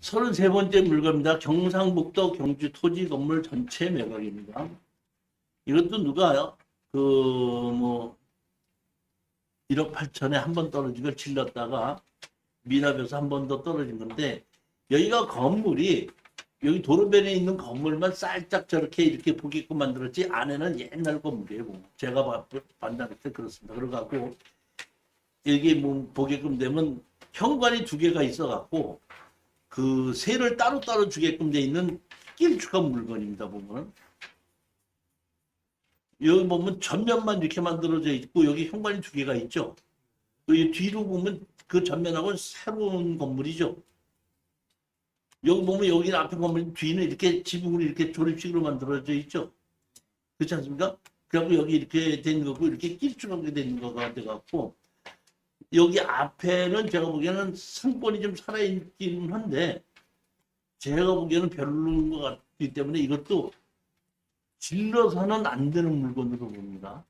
33번째 물건입니다. 경상북도 경주 토지 건물 전체 매각입니다. 이것도 누가요? 그, 뭐, 1억 8천에 한 번 떨어진 걸 질렀다가 미납에서 한 번 더 떨어진 건데, 여기가 건물이, 여기 도로변에 있는 건물만 살짝 저렇게 이렇게 보게끔 만들었지, 안에는 옛날 건물이에요. 뭐. 제가 봐- 판단할 때 그렇습니다. 그래갖고, 여기 뭐 보게끔 되면 현관이 두 개가 있어갖고, 그 새를 따로따로 주게끔 돼 있는 길쭉한 물건입니다 보면. 여기 보면 전면만 이렇게 만들어져 있고 여기 현관이 두 개가 있죠. 여기 뒤로 보면 그 전면하고 새로운 건물이죠. 여기 보면 여기 앞에 건물 뒤는 이렇게 지붕으로 이렇게 조립식으로 만들어져 있죠. 그렇지 않습니까? 그리고 여기 이렇게 된 거고 이렇게 길쭉하게 된 거가 돼갖고 여기 앞에는 제가 보기에는 상권이 좀 살아있긴 한데 제가 보기에는 별로인 것 같기 때문에 이것도 질러서는 안 되는 물건으로 봅니다.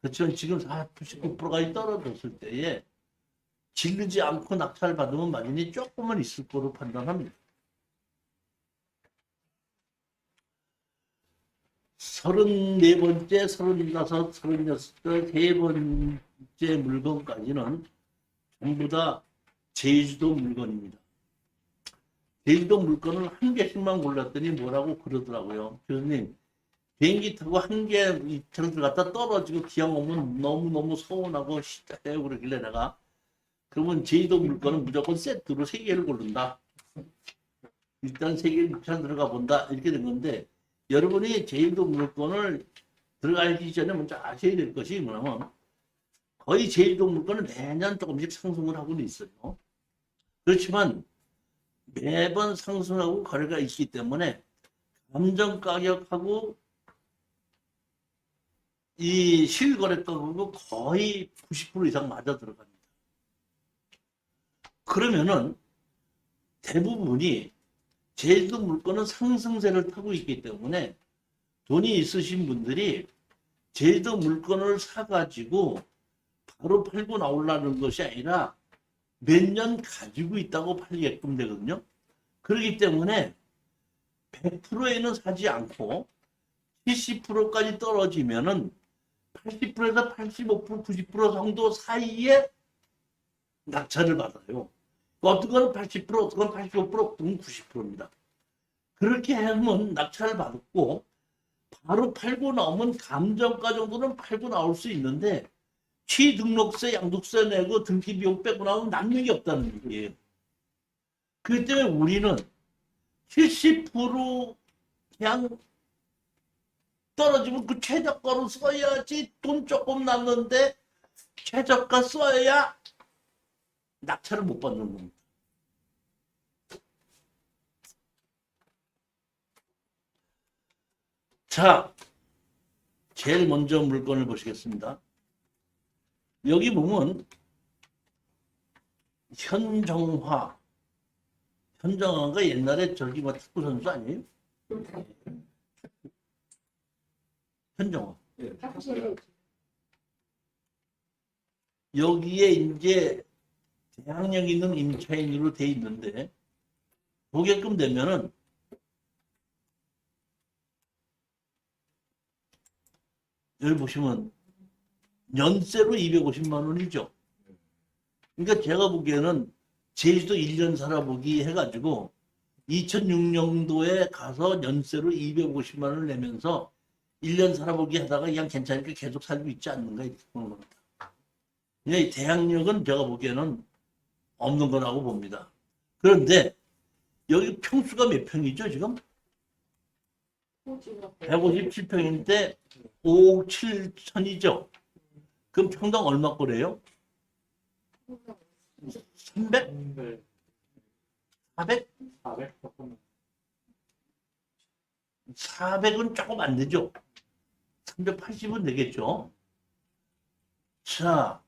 그렇지만 지금 49%까지 떨어졌을 때에 질르지 않고 낙찰 받으면 마진이 조금은 있을 거로 판단합니다. 34번째, 35, 36째, 세 번째 물건까지는 전부 다 제주도 물건입니다. 제주도 물건을 한 개씩만 골랐더니 뭐라고 그러더라고요. 교수님, 비행기 타고 한 개 이처럼 들어갔다 떨어지고 기왕 오면 너무너무 서운하고 싫다해요. 그러길래 내가 그러면 제주도 물건은 무조건 세트로 세 개를 고른다. 일단 세 개를 입찰 들어가 본다. 이렇게 된 건데 여러분이 제주도 물건을 들어가기 전에 먼저 아셔야 될 것이 뭐냐면 거의 제주도 물건은 매년 조금씩 상승을 하고는 있어요. 그렇지만 매번 상승하고 거래가 있기 때문에 감정 가격하고 이 실거래 가격하고 거의 90% 이상 맞아 들어갑니다. 그러면은 대부분이 제주도 물건은 상승세를 타고 있기 때문에 돈이 있으신 분들이 제주도 물건을 사가지고 바로 팔고 나오려는 것이 아니라 몇 년 가지고 있다고 팔게끔 되거든요. 그렇기 때문에 100%에는 사지 않고 70%까지 떨어지면은 80%에서 85%, 90% 정도 사이에 낙찰을 받아요. 어떤 건 80%, 어떤 건 85%, 어떤 건 90%입니다. 그렇게 하면 낙찰을 받고 바로 팔고 나오면 감정가 정도는 팔고 나올 수 있는데 취등록세, 양도세 내고 등기 비용 빼고 나오면 남는 게 없다는 얘기예요. 그렇기 때문에 우리는 70% 그냥 떨어지면 그 최저가로 써야지 돈 조금 남는데 최저가 써야 낙찰을 못 받는 겁니다. 자, 제일 먼저 물건을 보시겠습니다. 여기 보면 현정화. 현정화가 옛날에 저기 뭐 축구 선수 아니에요? 현정화. 여기에 이제 대학력 있는 임차인으로 돼 있는데 보게끔 되면은 여기 보시면 연세로 250만 원이죠. 그러니까 제가 보기에는 제주도 1년 살아보기 해가지고 2006년도에 가서 연세로 250만 원을 내면서 1년 살아보기 하다가 그냥 괜찮으니까 계속 살고 있지 않는가 이렇게 보는 겁니다. 그러니까 이 대학력은 제가 보기에는 없는 거라고 봅니다. 그런데 여기 평수가 몇 평이죠 지금? 157평인데 5억 7천이죠. 그럼 평당 얼마 거래요? 300? 400? 400은 조금 안 되죠. 380은 되겠죠. 자,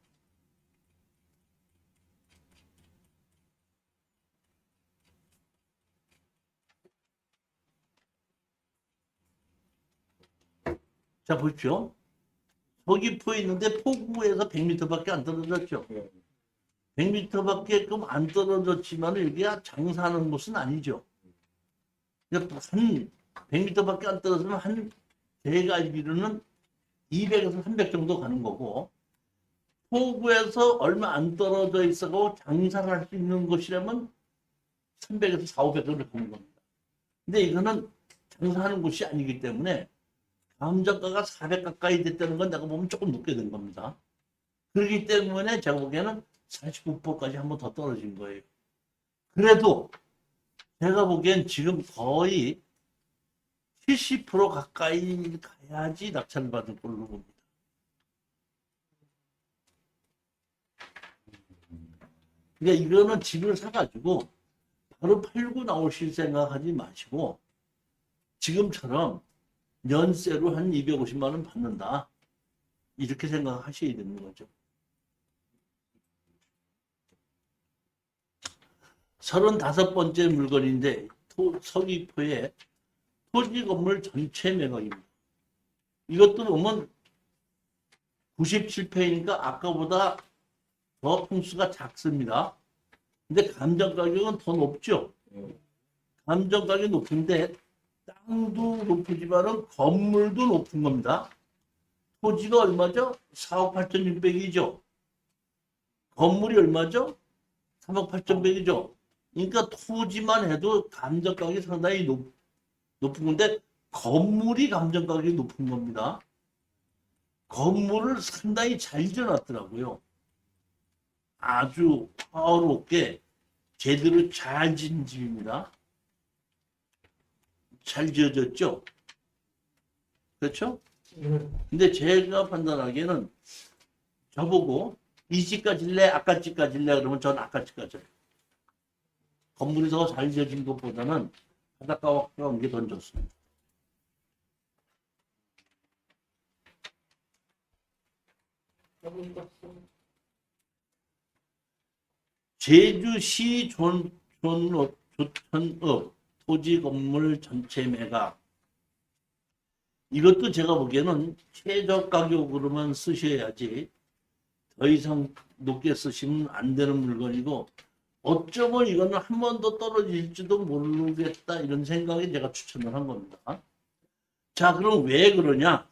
자 보십시오. 서귀포에 있는데 포구에서 100m밖에 안 떨어졌죠. 100m밖에 안 떨어졌지만 여기가 장사하는 곳은 아니죠. 그러니까 한 100m밖에 안 떨어지면 한 제가 알기로는 200에서 300 정도 가는 거고 포구에서 얼마 안 떨어져 있어고 장사를 할 수 있는 곳이라면 300에서 4, 500 정도 가는 겁니다. 근데 이거는 장사하는 곳이 아니기 때문에 감정가가 400 가까이 됐다는 건 내가 보면 조금 높게 된 겁니다. 그렇기 때문에 제가 보기에는 49%까지 한 번 더 떨어진 거예요. 그래도 제가 보기엔 지금 거의 70% 가까이 가야지 낙찰을 받을 걸로 봅니다. 그러니까 이거는 집을 사가지고 바로 팔고 나오실 생각하지 마시고 지금처럼 연세로 한 250만 원 받는다. 이렇게 생각하셔야 되는 거죠. 서른다섯 번째 물건인데 토, 서귀포의 토지 건물 전체 매각입니다. 이것도 보면 97평이니까 아까보다 더 평수가 작습니다. 근데 감정 가격은 더 높죠. 감정 가격이 높은데 땅도 높으지만은 건물도 높은 겁니다. 토지가 얼마죠? 4억 8,600이죠. 건물이 얼마죠? 3억 8,100이죠. 그러니까 토지만 해도 감정 가격이 상당히 높, 높은 건데 건물이 감정 가격이 높은 겁니다. 건물을 상당히 잘 지어놨더라고요. 아주 파워롭게 제대로 잘 지은 집입니다. 잘 지어졌죠? 그렇죠? 근데 제가 판단하기에는 저보고 이 집 가질래? 아까 집 가질래? 그러면 전 아까 집 가져요. 건물이 더잘 지어진 것보다는 바닷가와 가까운 게 더 좋습니다. 제주시 존, 존업, 조천업 토지 건물 전체 매각. 이것도 제가 보기에는 최저 가격으로만 쓰셔야지 더 이상 높게 쓰시면 안 되는 물건이고 어쩌면 이거는 한 번 더 떨어질지도 모르겠다 이런 생각에 제가 추천을 한 겁니다. 자 그럼 왜 그러냐?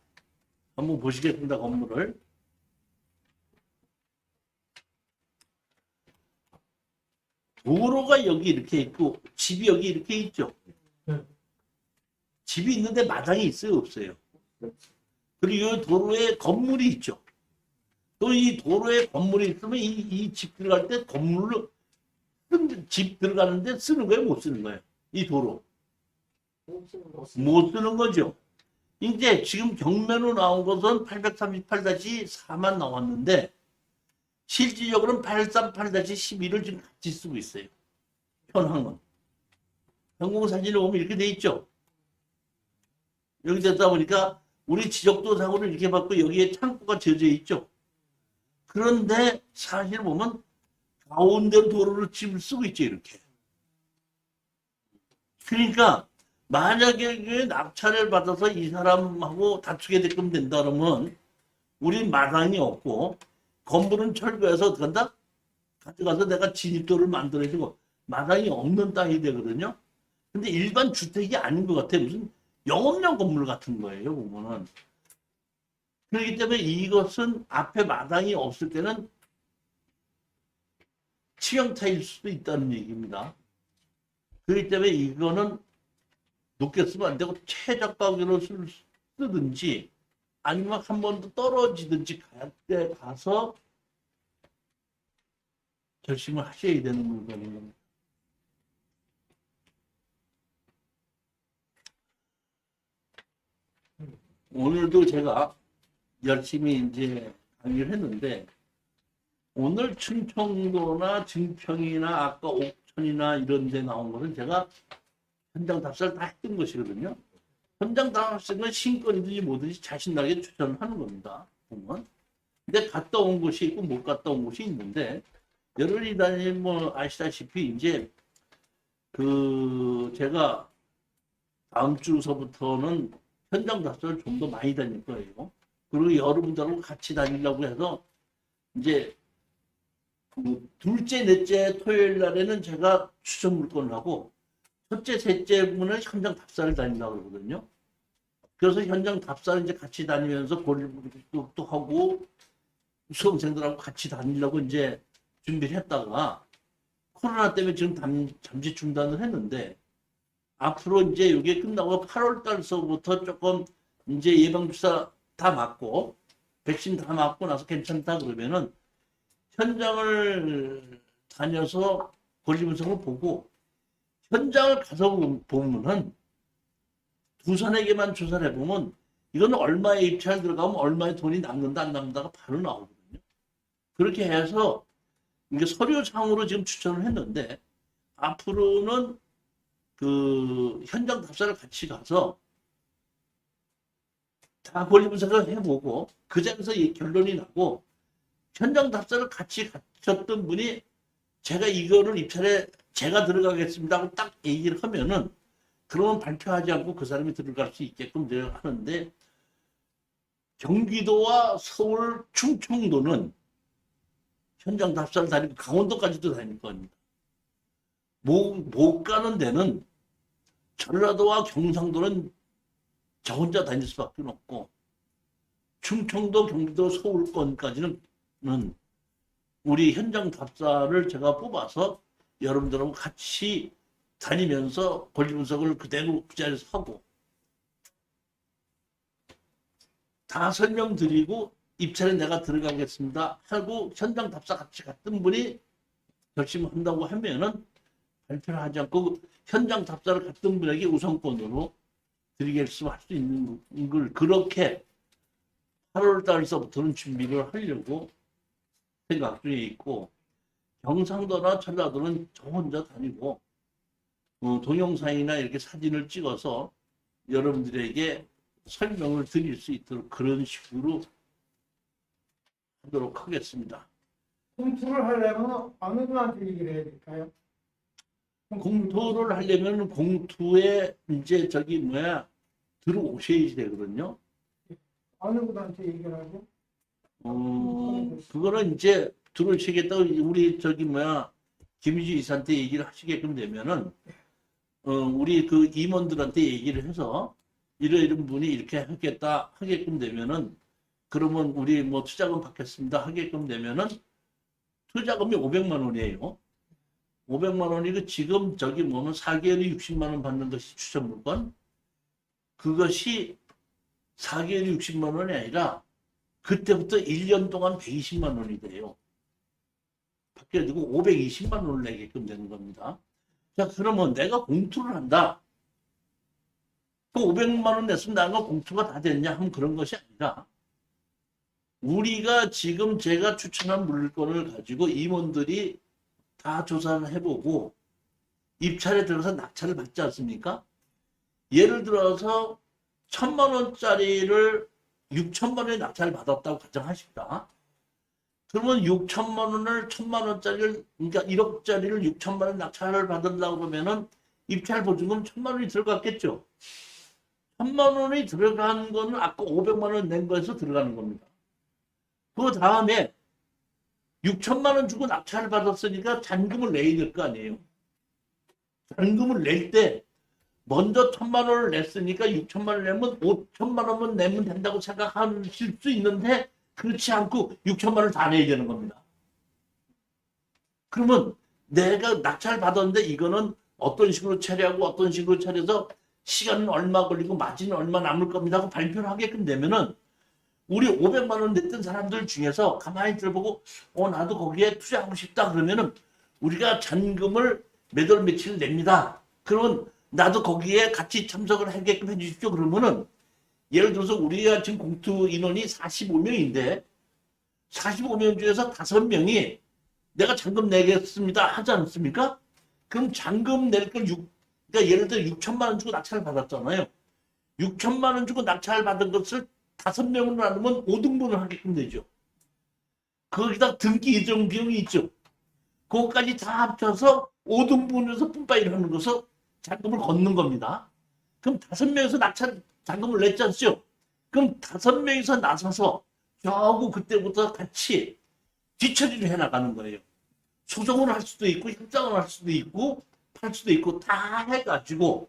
한번 보시겠습니다 건물을 도로가 여기 이렇게 있고 집이 여기 이렇게 있죠. 네. 집이 있는데 마당이 있어요, 없어요? 그리고 이 도로에 건물이 있죠. 또 이 도로에 건물이 있으면 이집 들어갈 때 건물을 쓴- 집 들어가는데 쓰는 거예요, 못 쓰는 거예요? 이 도로 못 쓰는 거죠. 이제 지금 경매로 나온 것은 838-4만 나왔는데 실질적으로는 838-12를 지금 같이 쓰고 있어요. 현황은. 항공사진을 보면 이렇게 돼 있죠. 여기 되다 보니까 우리 지적도 사고를 이렇게 받고 여기에 창고가 지어져 있죠. 그런데 사실 보면 가운데로 도로를 집을 쓰고 있죠, 이렇게. 그러니까 만약에 그 낙찰을 받아서 이 사람하고 다투게 되끔 된다 그러면 우리 마당이 없고 건물은 철거해서 한다? 가져가서 내가 진입도를 만들어주고 마당이 없는 땅이 되거든요. 근데 일반 주택이 아닌 것 같아요. 무슨 영업용 건물 같은 거예요, 보면은. 그렇기 때문에 이것은 앞에 마당이 없을 때는 치형타일 수도 있다는 얘기입니다. 그렇기 때문에 이거는 높게 쓰면 안 되고 최저 가격으로 쓸- 쓰든지 아니면 한 번 더 떨어지든지 갈때 가서 결심을 하셔야 되는 물건인 겁니다. 오늘도 제가 열심히 이제 강의를 했는데 오늘 충청도나 증평이나 아까 옥천이나 이런 데 나온 거는 제가 현장 답사를 다 했던 것이거든요. 현장 답사는 신권이든지 뭐든지 자신나게 추천하는 겁니다. 보면. 근데 갔다 온 곳이 있고 못 갔다 온 곳이 있는데 여러분이 다니 뭐 아시다시피 이제 그 제가 다음 주서부터는 현장 답사를 좀 더 많이 다닐 거예요. 그리고 여러분들하고 같이 다니려고 해서 이제 그 둘째, 넷째 토요일 날에는 제가 추천 물건을 하고 첫째, 셋째 분은 현장 답사를 다닌다고 그러거든요. 그래서 현장 답사를 이제 같이 다니면서 또 하고 수험생들하고 같이 다니려고 이제 준비를 했다가 코로나 때문에 지금 잠, 잠시 중단을 했는데 앞으로 이제 이게 끝나고 8월 달서부터 조금 이제 예방주사 다 맞고 백신 다 맞고 나서 괜찮다 그러면은 현장을 다녀서 권리 분석을 보고 현장을 가서 보면은 두산에게만 조사를 해보면 이건 얼마의 입찰 들어가면 얼마의 돈이 남는다 안 남는다가 바로 나오거든요. 그렇게 해서 이게 서류상으로 지금 추천을 했는데 앞으로는 그 현장 답사를 같이 가서 다 권리 분석을 해보고 그 자리에서 이 결론이 나고 현장 답사를 같이 가셨던 분이 제가 이거를 입찰에 제가 들어가겠습니다 하고 딱 얘기를 하면은 그러면 발표하지 않고 그 사람이 들어갈 수 있게끔 내가 하는데 경기도와 서울, 충청도는 현장 답사를 다니고 강원도까지도 다닐 겁니다. 못, 못 가는 데는 전라도와 경상도는 저 혼자 다닐 수밖에 없고 충청도, 경기도, 서울권까지는 는 우리 현장 답사를 제가 뽑아서 여러분들하고 같이 다니면서 권리 분석을 그대로 그 자리에서 하고 다 설명드리고 입찰에 내가 들어가겠습니다 하고 현장 답사 같이 갔던 분이 결심한다고 하면은 발표를 하지 않고 현장 답사를 갔던 분에게 우선권으로 드리겠으면 할 수 있는 걸 그렇게 8월 달서부터는 준비를 하려고 생각 중에 있고 경상도나 전라도는 저 혼자 다니고 어, 동영상이나 이렇게 사진을 찍어서 여러분들에게 설명을 드릴 수 있도록 그런 식으로 하도록 하겠습니다. 공투를 하려면 어느 분한테 얘기를 해야 될까요? 공투를 하려면 공투에 이제 저기 뭐야 들어오셔야지 되거든요. 어느 분한테 얘기를 하고 어, 그거는 이제 들어오시겠다고 우리 저기 뭐야 김희주 이사한테 얘기를 하시게끔 되면은 어, 우리 그 임원들한테 얘기를 해서 이런 이런 분이 이렇게 하겠다 하게끔 되면은 그러면 우리 뭐 투자금 받겠습니다 하게끔 되면은 투자금이 500만 원이에요. 500만 원이고 지금 저기 뭐면 4개월이 60만 원 받는 것이 추천 물건 그것이 4개월이 60만 원이 아니라 그때부터 1년 동안 120만 원이 돼요. 바뀌어지고 520만 원을 내게끔 되는 겁니다. 자, 그러면 내가 공투를 한다. 그 500만 원 냈으면 나가 공투가 다 됐냐 하면 그런 것이 아니라 우리가 지금 제가 추천한 물건을 가지고 임원들이 다 조사를 해보고 입찰에 들어서 낙찰을 받지 않습니까? 예를 들어서 천만 원짜리를 6천만 원에 낙찰을 받았다고 가정하십니다. 그러면 6천만 원을 천만 원짜리를 그러니까 1억짜리를 6천만 원 낙찰을 받으려고 그러면은 입찰 보증금 천만 원이 들어갔겠죠. 천만 원이 들어간 거는 아까 500만 원 낸 거에서 들어가는 겁니다. 그 다음에 6천만 원 주고 낙찰을 받았으니까 잔금을 내야 될 거 아니에요. 잔금을 낼 때 먼저 천만 원을 냈으니까 6천만 원을 내면 5천만 원만 내면 된다고 생각하실 수 있는데 그렇지 않고 6천만 원을 다 내야 되는 겁니다. 그러면 내가 낙찰 받았는데 이거는 어떤 식으로 처리하고 어떤 식으로 처리해서 시간은 얼마 걸리고 마진은 얼마 남을 겁니다 하고 발표를 하게끔 되면은 우리 500만 원 냈던 사람들 중에서 가만히 들어보고 어 나도 거기에 투자하고 싶다 그러면은 우리가 잔금을 몇 월 며칠 냅니다. 그러면 나도 거기에 같이 참석을 하게끔 해주십시오. 그러면은 예를 들어서 우리가 지금 공투 인원이 45명인데 45명 중에서 5명이 내가 잔금 내겠습니다 하지 않습니까? 그럼 잔금 낼걸 6, 그러니까 예를 들어 6천만 원 주고 낙찰을 받았잖아요. 6천만 원 주고 낙찰을 받은 것을 5명으로 나누면 5등분을 하게끔 되죠. 거기다 등기 이전 비용이 있죠. 그것까지 다 합쳐서 5등분에서 뿜빠이를 하는 것을 잔금을 걷는 겁니다. 그럼 다섯 명에서 낙찰 잔금을 냈지 않죠? 그럼 다섯 명이서 나서서 겨우 그때부터 같이 뒤처리를 해 나가는 거예요. 소송을 할 수도 있고 협상을 할 수도 있고 팔 수도 있고 다 해가지고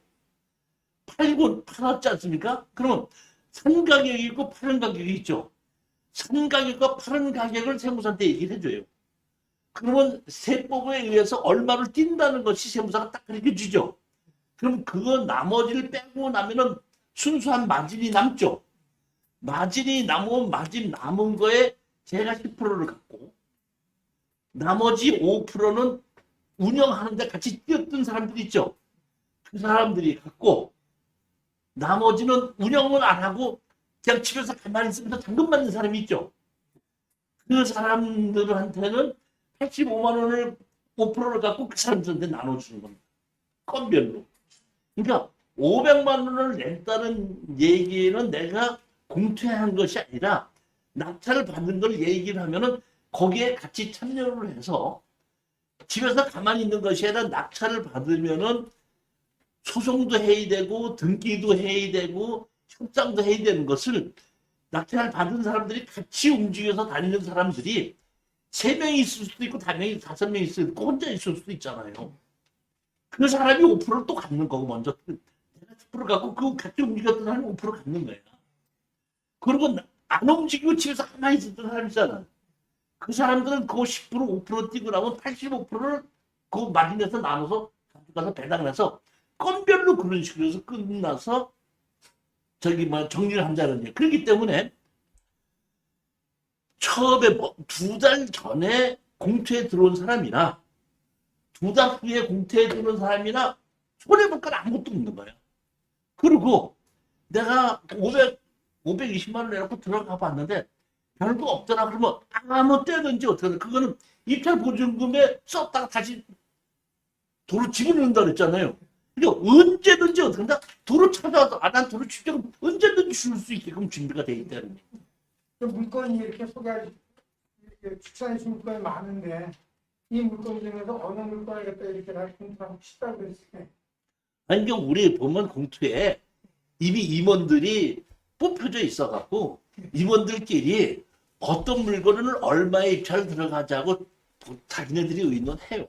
팔고 팔았지 않습니까? 그러면 산 가격이 있고 파는 가격이 있죠. 산 가격과 파는 가격을 세무사한테 얘기를 해줘요. 그러면 세법에 의해서 얼마를 뛴다는 것이 세무사가 딱 그렇게 주죠. 그럼 그거 나머지를 빼고 나면은 순수한 마진이 남죠. 마진이 남으면 마진 남은 거에 제가 10%를 갖고 나머지 5%는 운영하는데 같이 뛰었던 사람들이 있죠. 그 사람들이 갖고 나머지는 운영을 안 하고 그냥 집에서 가만히 있으면서 당근 받는 사람이 있죠. 그 사람들한테는 85만 원을 5%를 갖고 그 사람들한테 나눠주는 겁니다. 건별로. 그러니까 500만 원을 냈다는 얘기는 내가 공퇴한 것이 아니라 낙찰을 받는 걸 얘기를 하면은 거기에 같이 참여를 해서 집에서 가만히 있는 것이 아니라 낙찰을 받으면은 소송도 해야 되고 등기도 해야 되고 협상도 해야 되는 것을 낙찰을 받은 사람들이 같이 움직여서 다니는 사람들이 세 명이 있을 수도 있고 다 명이 다섯 명이 있을 수도 있고 혼자 있을 수도 있잖아요. 그 사람이 5%를 또 갖는 거고 먼저 10% 갖고 그 같이 움직였던 사람이 5% 갖는 거야. 그리고 나- 안 움직이고 집에서 가만히 있었던 사람 있잖아. 그 사람들은 그거 10% 5% 뛰고 나면 85%를 그 마진에서 나눠서 가져가서 배당을 해서 건별로 그런 식으로 해서 끝나서 저기 뭐 정리를 한다는 얘기. 그렇기 때문에 처음에 뭐 두 달 전에 공투에 들어온 사람이나 두 달 후에 공투에 들어온 사람이나 손해볼 건 아무것도 없는 거야. 그리고 내가 500, 520만 원 내놓고 들어가 봤는데 별거 없더라 그러면 아무 때든지 어떻게 그거는 입찰 보증금에 썼다가 다시 도로 집어넣는다 그랬잖아요. 그러니까 언제든지 어떻게 한다? 도로 찾아와서 아, 난 도로 출장 언제든지 줄 수 있게끔 준비가 돼 있다는 거예요. 그 물건이 이렇게 소개해 추천해 준 물건이 많은데 이 물건 중에서 어느 물건을 갖다 이렇게 다 공부하고 싶다 그랬어요. 아니, 그러니까 우리 보면 공투에 이미 임원들이 뽑혀져 있어갖고 임원들끼리 어떤 물건을 얼마에 입찰 들어가자고 자기네들이 의논해요.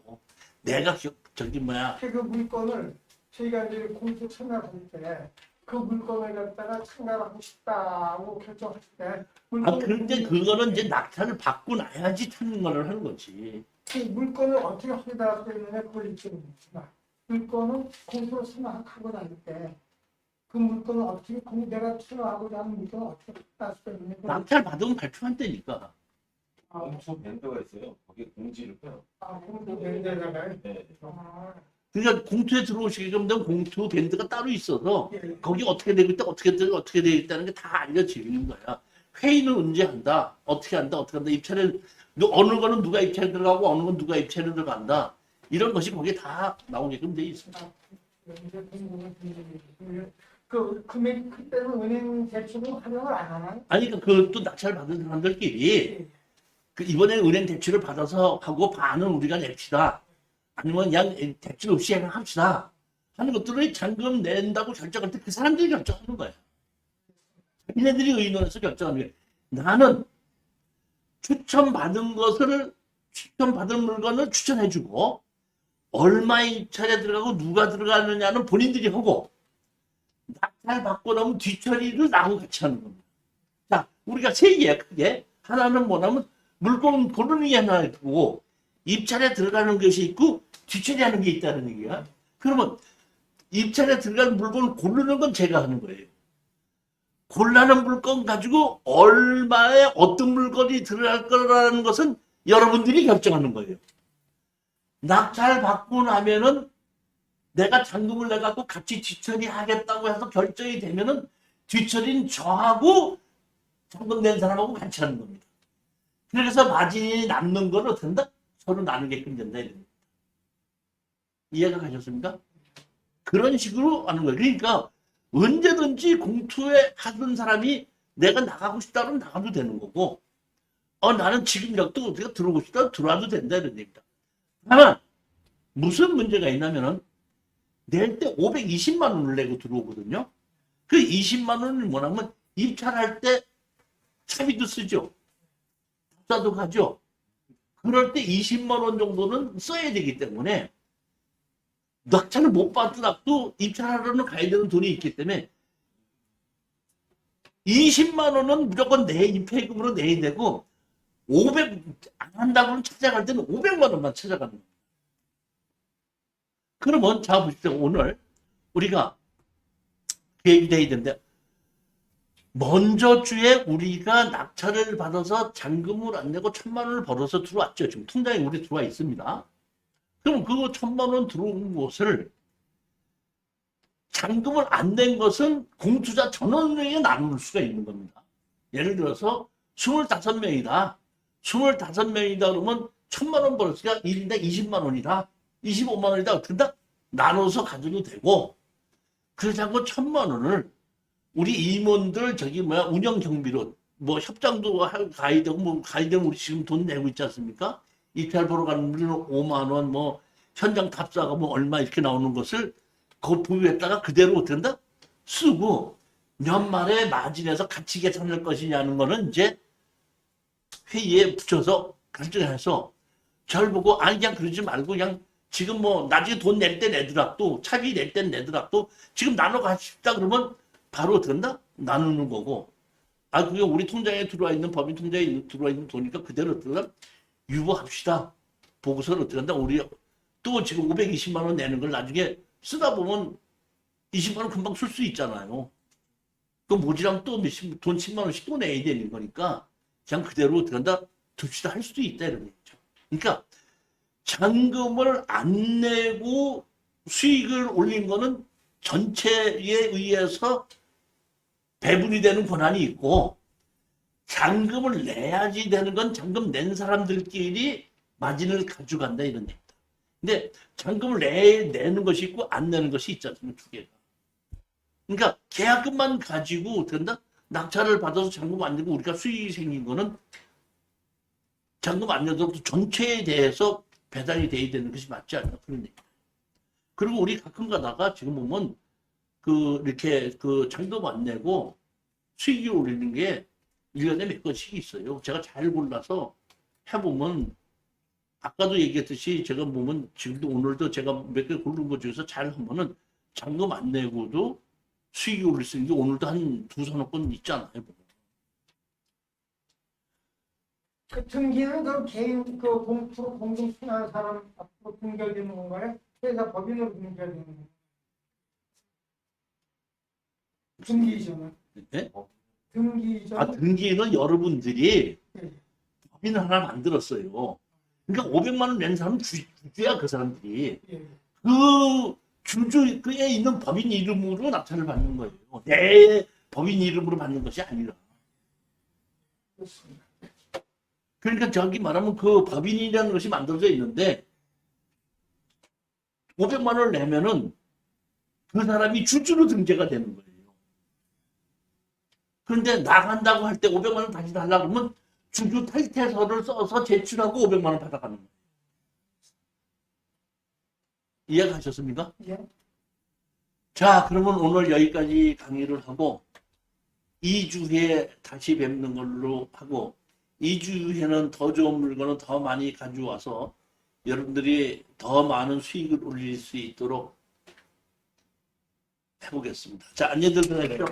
내가 기- 저기 뭐야 그 물건을 저희가 이제 공부 참가할 때 그 물건을 갖다가 참가하고 싶다고 결정했을 때아 그런데 그거는 이제 낙찰을 받고 나야지 거를 하는 거지. 그 물건을 어떻게 확인할 수 있느냐 그걸 입증합니다. 물건은 공수로 생각하고 나닐 때그 물건을 어떻게 공 내가 투자하고자 하는 물건을 어떻게 확인할 수 있느냐 그걸 낙찰 받으면 발표한다니까. 아, 공수 밴드가 있어요. 거기에 공지를 펴요. 아, 공부 밴드잖아요. 네. 아, 그러니까 공투에 들어오시게끔 되면 공투 밴드가 따로 있어서 예. 거기 어떻게 되고 있다 어떻게 되고 어떻게 되고 있다는 게 다 알려지는 거야. 회의는 언제 한다 어떻게 한다 어떻게 한다 입찰을 누- 어느 거는 누가 입찰 들어가고 어느 건 누가 입찰에 들어간다 이런 것이 거기에 다 나오게끔 돼 있습니다. 그- 그 금액 그때는 은행 대출은 활용을 안 하나요? 아니 그러니까 그것도 낙찰 받은 사람들끼리 그 이번에 은행 대출을 받아서 하고 반은 우리가 냅시다. 아니면 그냥 대출 없이 그냥 합시다. 하는 것들을 잔금 낸다고 결정할 때 그 사람들이 결정하는 거야. 자기네들이 의논해서 결정하는 거야. 나는 추천받은 것을 추천받은 물건을 추천해주고 얼마의 입찰에 들어가고 누가 들어가느냐는 본인들이 하고 낙찰 받고 나면 뒤처리를 나하고 같이 하는 겁니다. 자, 우리가 세 개야, 크게. 하나는 뭐냐면 물건 고르는 게 하나 있고 입찰에 들어가는 것이 있고 뒤처리하는 게 있다는 얘기야. 그러면 입찰에 들어가는 물건을 고르는 건 제가 하는 거예요. 골라는 물건 가지고 얼마에 어떤 물건이 들어갈 거라는 것은 여러분들이 결정하는 거예요. 낙찰 받고 나면은 내가 잔금을 내갖고 같이 뒤처리 하겠다고 해서 결정이 되면은 뒤처리는 저하고 잔금 낸 사람하고 같이 하는 겁니다. 그래서 마진이 남는 건 한다? 서로 나누게끔 된다. 이런 겁니다. 이해가 가셨습니까? 그런 식으로 하는 거예요. 그러니까 언제든지 공투에 하던 사람이 내가 나가고 싶다 그러면 나가도 되는 거고 어 나는 지금 역도 어떻게 들어오고 싶다 들어와도 된다 이런 얘기다. 다만 무슨 문제가 있냐면은 낼 때 520만 원을 내고 들어오거든요. 그 20만 원을 뭐냐면 입찰할 때 차비도 쓰죠. 투자도 가죠. 그럴 때 20만 원 정도는 써야 되기 때문에 낙찰을 못 받더라도 입찰하러는 가야 되는 돈이 있기 때문에 20만 원은 무조건 내 입회금으로 내야 되고 500 안 한다고는 찾아갈 때는 500만 원만 찾아가는 거예요. 그러면 자 보십시오. 오늘 우리가 계획이 돼야 되는데 먼저 주에 우리가 낙찰을 받아서 잔금을 안 내고 천만 원을 벌어서 들어왔죠. 지금 통장에 우리 들어와 있습니다. 그럼 그 천만 원 들어온 것을 잔금을 안 낸 것은 공투자 전원에게 나눌 수가 있는 겁니다. 예를 들어서 25명이다. 25명이다 그러면 천만 원 벌었으니까 1인당 20만 원이다. 25만 원이다. 어떻게 다 나눠서 가져도 되고 그러지 않고 천만 원을 우리 임원들 저기 뭐야 운영 경비로 뭐 협장도 되고 뭐 되면 우리 지금 돈 내고 있지 않습니까? 이탈 보러 가는 우리는 5만 원, 뭐 현장 탑사가 뭐 얼마 이렇게 나오는 것을 그 부유했다가 그대로 어떻게 한다? 쓰고 연말에 마진에서 같이 계산할 것이냐는 거는 이제 회의에 붙여서 결정해서 절 보고 아니 그냥 그러지 말고 그냥 지금 뭐 나중에 돈 낼 때 내더라도 차비 낼 때 내더라도 지금 나눠 가십시다 그러면 바로 된다 나누는 거고. 아 그게 우리 통장에 들어와 있는 법인 통장에 있는- 들어와 있는 돈이니까 그대로 들어가 유보합시다. 보고서를 어떻게 한다? 우리 또 지금 520만 원 내는 걸 나중에 쓰다 보면 20만 원 금방 쓸 수 있잖아요. 그 모지랑 또 몇십 돈 10만 원씩 또 내야 되는 거니까 그냥 그대로 어떻게 한다 둡시다 할 수도 있다 이런 얘기죠. 그러니까 잔금을 안 내고 수익을 올린 거는 전체에 의해서 배분이 되는 권한이 있고 잔금을 내야지 되는 건 잔금 낸 사람들끼리 마진을 가져간다 이런 얘기다. 근데 잔금을 내, 내는 것이 있고 안 내는 것이 않습니까? 두 개가. 그러니까 계약금만 가지고 된다? 낙찰을 받아서 잔금 안 내고 우리가 수익이 생긴 거는 잔금 안 내도 전체에 대해서 배당이 돼야 되는 것이 맞지 않나 그런 얘기. 그리고 우리 가끔 가다가 지금 보면 그 이렇게 그 잔금 안 내고 수익이 오르는 게 1년에 몇 건씩 있어요. 제가 잘 골라서 해보면 아까도 얘기했듯이 제가 보면 지금도 오늘도 제가 몇 개 고른 것 중에서 잘 하면은 잔금 안 내고도 수익이 오를 수 있는 게 오늘도 한 두 서너 건 있잖아요. 그 등기는 그 개인 그 공투 공동 신한 사람 앞으로 등결되는 건가요? 회사 법인으로 등결되는 건가요? 등기 이전은 네? 등기 이전 아, 등기는 여러분들이 예. 법인 하나 만들었어요. 그러니까 500만 원 낸 사람은 주, 주주야, 그 사람들이. 예. 그 주주에 있는 법인 이름으로 낙찰을 받는 거예요. 내 법인 이름으로 받는 것이 아니라. 그러니까 저기 말하면 그 법인이라는 것이 만들어져 있는데 500만 원을 내면은 그 사람이 주주로 등재가 되는 거예요. 그런데 나간다고 할 때 500만 원 다시 달라고 그러면 주주 탈퇴서를 써서 제출하고 500만 원 받아가는 거예요. 이해가셨습니까? 예. 자, 그러면 오늘 여기까지 강의를 하고 2주에 다시 뵙는 걸로 하고 2주에는 더 좋은 물건을 더 많이 가져와서 여러분들이 더 많은 수익을 올릴 수 있도록 해보겠습니다. 자, 안녕들 들으십시오.